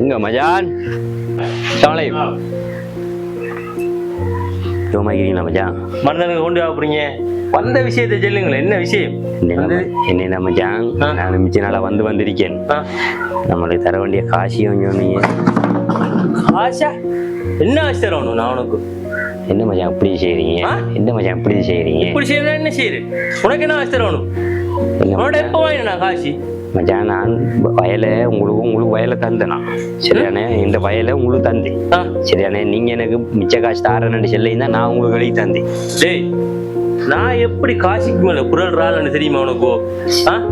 எங்க மஜான் சாலை ரோமாக்கிறீங்களா மச்சான்? மனிதனுக்கு கொண்டு போறீங்க. வந்த விஷயத்தை சொல்லுங்களேன். என்ன விஷயம்? என்ன மச்சான். நான் மிச்ச நாளா வந்து வந்திருக்கேன். நம்மளுக்கு தர வேண்டிய காசியும் சொன்னீங்க ஆஷா என்ன ஆசை தரணும் நான் உனக்கு? என்ன மச்சான் இப்படி செய்றீங்க? ஆ? என்ன மச்சான் இப்படி செய்றீங்க? இப்படி செய்யணும் என்ன செய்யுது உனக்கு என்ன ஆசை தரணும் என்ன உன்னோட மச்சான்? எப்போ வாங்கினா காசி? மச்சான் நான் வயலை உங்களுக்கு உங்களுக்கு வயலை தந்தேனா. சரியானே இந்த வயலை உங்களுக்கு தந்தேன். சரியானே நீங்க எனக்கு மிச்ச காசு தாரேன்னு சொல்லியிருந்தா நான் உங்களுக்கு வெளியே தந்தேன். டேய் நான் எப்படி காசிக்கு மேல குரல் ராலன்னு தெரியுமா உனக்கு? ஆ?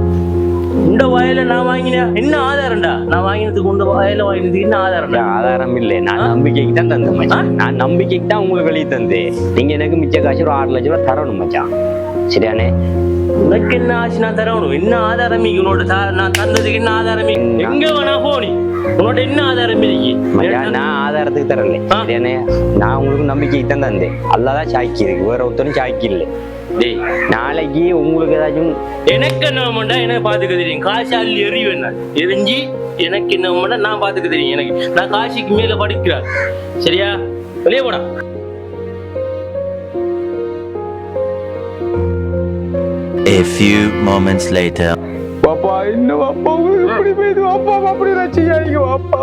இந்த வயல நான் வாங்கினேன் என்ன ஆதாரம்டா? நான் வாங்கினதுக்கு இந்த வயல வாங்கினதுக்கு என்ன ஆதாரம்டா ஆதாரம் இல்லை நான் நம்பிக்கைக்கு தான் தந்தேன் மச்சான். நான் நம்பிக்கைக்கு தான் உங்களுக்கு வெளியே தந்தேன். நீங்க எனக்கு மிச்ச காசு ஒரு ஆறு லட்சம் ரூபா தரணும் மச்சான். சரியானே உனக்கு என்ன ஆச்சு? நான் தரணும். என்ன ஆதாரம்? உன்னோட நான் தந்ததுக்கு என்ன ஆதாரம்? எங்க வேணா போனி உன்னோட என்ன ஆதாரம் நான் ஆதாரத்துக்கு தரல. நான் உங்களுக்கு நம்பிக்கைக்கு தான் தந்தேன். அல்லாதான் சாக்கி இருக்கு. வேற ஒருத்தரும் சாக்கி இல்லை. டேய் நாளைக்கு உங்களுக்கு ஏதாச்சும் எனக்கு என்ன வேண்டாம் எனக்கு பாத்துக்க தெரியும். காசு அள்ளி எறிவேன் நான் எரிஞ்சு எனக்கு என்ன வேண்டாம் நான் பாத்துக்க தெரியும் எனக்கு. நான் காசிக்கு மேல படிக்கிறார். சரியா? வெளியே போடா. A few moments later. பாப்பா என்ன பாப்பா இப்படி போயிது. பாப்பா அப்படி ரசிக்காதீங்க பாப்பா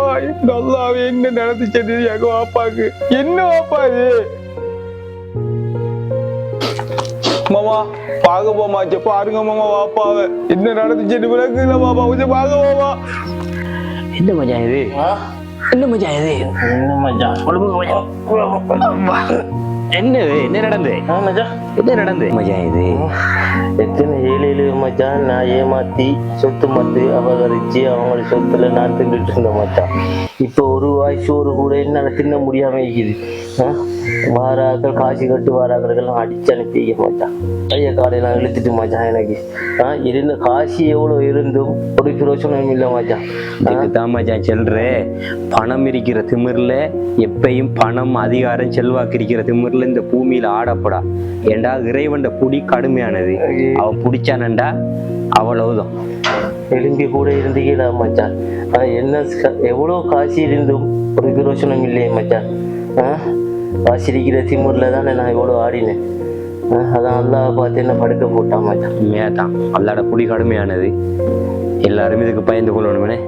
நல்லாவே என்ன நடந்துச்சு தெரியாங்க பாப்பாக்கு என்ன பாப்பா இது? மாமா பார்க்க போமாச்சு பாருங்க மாமா பாப்பாவை என்ன நடந்துச்சுன்னு விளக்கு இல்ல பாப்பா கொஞ்சம் பார்க்க போமா என்ன மச்சான் இது? என்ன மச்சான் இது? என்ன மச்சான். என்னது? என்ன நடந்து என்ன நடந்து மச்சான் இது எத்தனை ஏழு ஏழு மச்சான் நான் ஏமாத்தி சொத்து மத்து அபகரிச்சு அவங்களோட சொத்துல நான் தின்னுட்டு இருந்தேன் மச்சான். இப்போ ஒரு வாய் சோறு கூட என்னால தின்ன முடியாம இருக்குது? வாராக்கள் காசு கட்டு வாராக்களுக்கெல்லாம் அடிச்சு அனுப்பி மச்சான். கைய காலையெல்லாம் இழுத்துட்டு மச்சான் எனக்கு. ஆ இருந்த காசு எவ்வளவு இருந்தும் ஒரு பிரயோஜனம் இல்லை மச்சான். ஆ? இதுக்கு தான் மச்சான் சொல்ற பணம் இருக்கிற திமிர்ல எப்பயும் பணம் அதிகாரம் செல்வாக்கு இருக்கிற திமிர்ல இந்த பூமியில ஆடப்படா. ஏண்டா இறைவன்ட புடி கடுமையானது? அவன் பிடிச்சானண்டா? அவ்வளவுதான். எலும்பி கூட இருந்தீங்களா மச்சான்? என்ன எவ்வளவு காசு இருந்தும் ஒரு பிரயோஜனம் இல்லையே மச்சான்? இருக்கிற திமுறில் தானே நான் இவ்வளோ ஆடினேன். அதான் அல்லாஹ் பார்த்து என்ன படுக்க போட்டான் மச்சான்? உண்மையா தான் அல்லாட புடி கடுமையானது. எல்லாரும் இதுக்கு பயந்து கொள்ளணுமே